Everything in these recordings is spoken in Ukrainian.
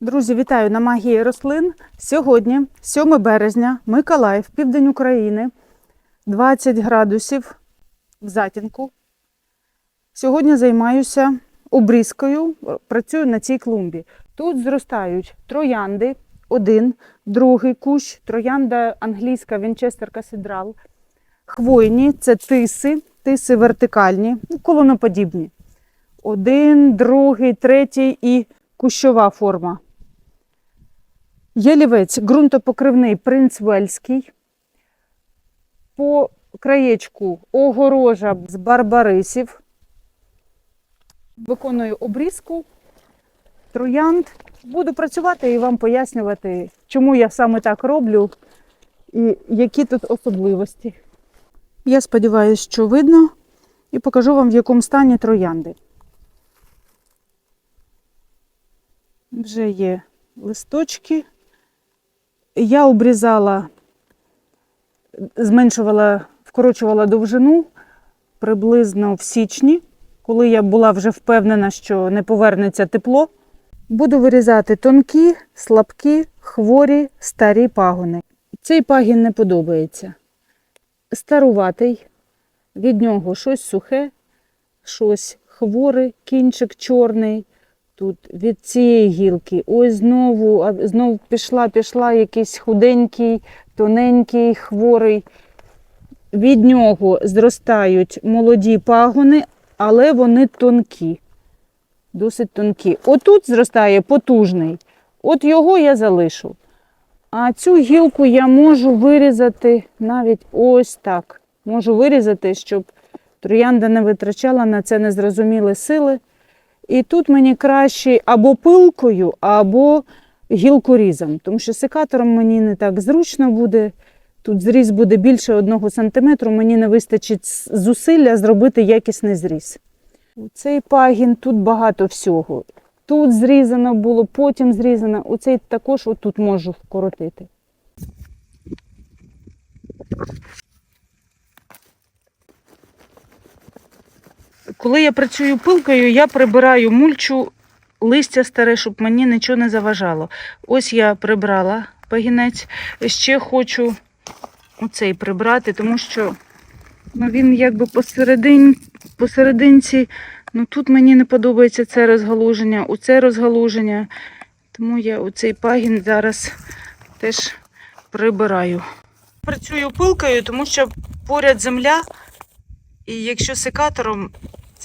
Друзі, вітаю на магії рослин. Сьогодні, 7 березня, Миколаїв, південь України, 20 градусів в затінку. Сьогодні займаюся обрізкою, працюю на цій клумбі. Тут зростають троянди, один, другий кущ, троянда англійська Вінчестер Касідрал, хвойні це тиси, тиси вертикальні, ну, колоноподібні. Один, другий, третій і кущова форма. Ялівець ґрунтопокривний принц Вельський. По краєчку огорожа з барбарисів. Виконую обрізку троянд. Буду працювати і вам пояснювати, чому я саме так роблю і які тут особливості. Я сподіваюся, що видно, і покажу вам, в якому стані троянди. Вже є листочки. Я обрізала, зменшувала, вкорочувала довжину приблизно в січні, коли я була вже впевнена, що не повернеться тепло. Буду вирізати тонкі, слабкі, хворі, старі пагони. Цей пагін не подобається. Старуватий, від нього щось сухе, щось хворе, кінчик чорний. Тут від цієї гілки. Ось знову, знову пішла, пішла якийсь худенький, тоненький, хворий. Від нього зростають молоді пагони, але вони тонкі, досить тонкі. Отут зростає потужний. От його я залишу. А цю гілку я можу вирізати навіть ось так. Можу вирізати, щоб троянда не витрачала на це незрозумілі сили. І тут мені краще або пилкою, або гілкорізом, тому що секатором мені не так зручно буде. Тут зріз буде більше одного сантиметру, мені не вистачить зусилля зробити якісний зріз. Цей пагін тут багато всього. Тут зрізано було, потім зрізано. Оцей також отут можу вкоротити. Коли я працюю пилкою, я прибираю мульчу листя старе, щоб мені нічого не заважало. Ось я прибрала пагінець. Ще хочу оцей прибрати, тому що ну, він якби посередин, посерединці. Ну тут мені не подобається це розгалуження, оце розгалуження. Тому я оцей пагін зараз теж прибираю. Працюю пилкою, тому що поряд земля, і якщо секатором,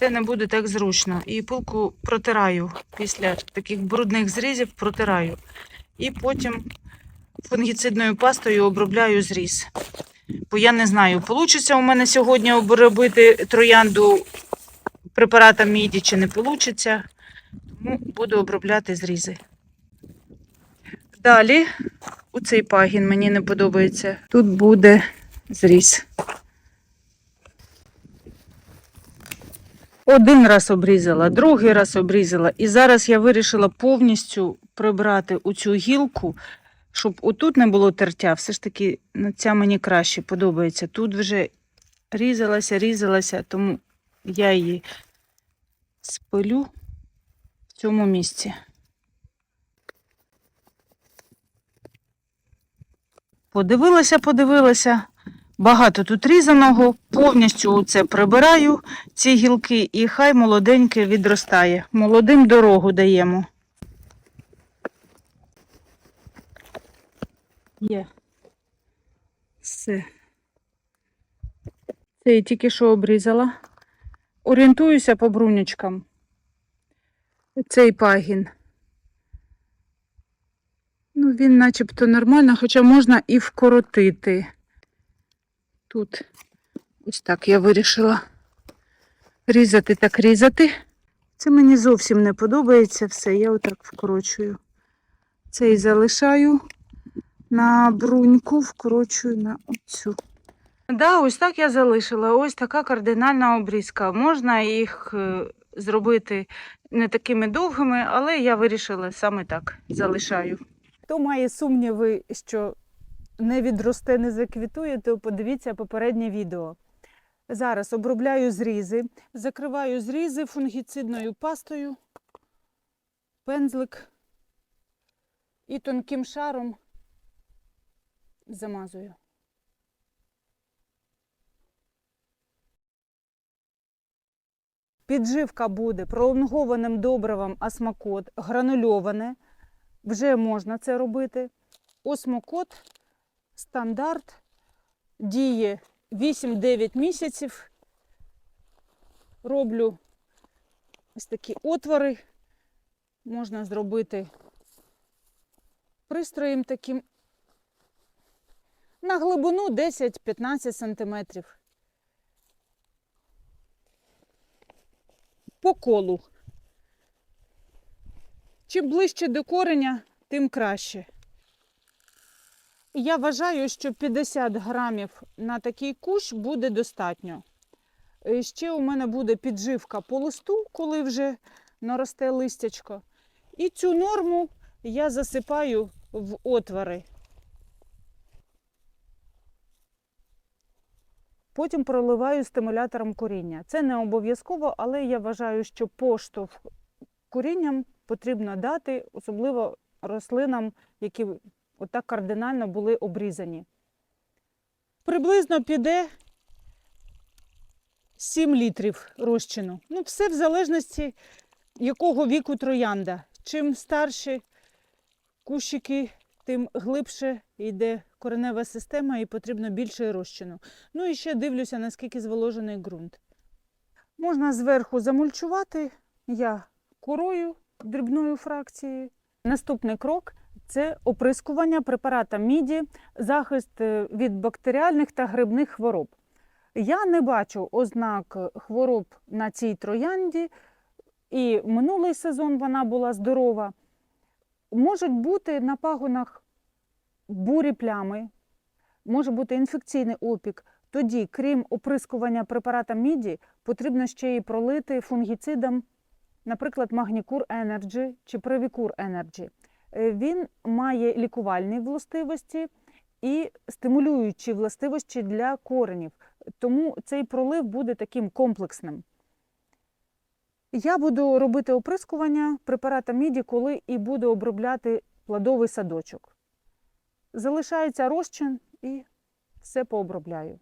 це не буде так зручно. І пилку протираю після таких брудних зрізів, протираю. І потім фунгіцидною пастою обробляю зріз. Бо я не знаю, вийде у мене сьогодні обробити троянду препаратом міді чи не вийде. Тому буду обробляти зрізи. Далі, у цей пагін мені не подобається. Тут буде зріз. Один раз обрізала, другий раз обрізала. І зараз я вирішила повністю прибрати у цю гілку, щоб отут не було тертя. Все ж таки ну, ця мені краще подобається. Тут вже різалася, різалася, тому я її спилю в цьому місці. Подивилася, подивилася. Багато тут різаного, повністю це прибираю, ці гілки, і хай молоденьке відростає. Молодим дорогу даємо. Є. Все. Це я тільки що обрізала. Орієнтуюся по брунючкам. Цей пагін. Ну, він начебто нормально, хоча можна і вкоротити. Тут ось так я вирішила різати так різати. Це мені зовсім не подобається все, я отак вкорочую. Цей залишаю на бруньку, вкорочую на оцю. Да, ось так я залишила. Ось така кардинальна обрізка. Можна їх е, зробити не такими довгими, але я вирішила саме так залишаю. Хто має сумніви, що не відросте, не заквітує, то подивіться попереднє відео. Зараз обробляю зрізи, закриваю зрізи фунгіцидною пастою, пензлик і тонким шаром замазую. Підживка буде пролонгованим добривом осмокот, гранульоване. Вже можна це робити. Осмокот стандарт діє 8-9 місяців. Роблю ось такі отвори. Можна зробити пристроєм таким на глибину 10-15 сантиметрів. По колу. Чим ближче до кореня, тим краще. Я вважаю, що 50 грамів на такий кущ буде достатньо. Ще у мене буде підживка по листу, коли вже наросте листячко. І цю норму я засипаю в отвори. Потім проливаю стимулятором коріння. Це не обов'язково, але я вважаю, що поштовх корінням потрібно дати, особливо рослинам, які отак кардинально були обрізані. Приблизно піде 7 літрів розчину. Ну, все в залежності, якого віку троянда. Чим старші кущики, тим глибше йде коренева система і потрібно більше розчину. Ну і ще дивлюся, наскільки зволожений ґрунт. Можна зверху замульчувати. Я корою дрібною фракцією. Наступний крок це оприскування препарата міді, захист е, від бактеріальних та грибних хвороб. Я не бачу ознак хвороб на цій троянді, і минулий сезон вона була здорова. Можуть бути на пагонах бурі плями, може бути інфекційний опік. Тоді, крім оприскування препаратом міді, потрібно ще й пролити фунгіцидом, наприклад, Магнікур Energy чи Привікур Energy. Е, Він має лікувальні властивості і стимулюючі властивості для коренів. Тому цей пролив буде таким комплексним. Я буду робити оприскування препаратом міді, коли і буду обробляти плодовий садочок. Залишається розчин і все пообробляю.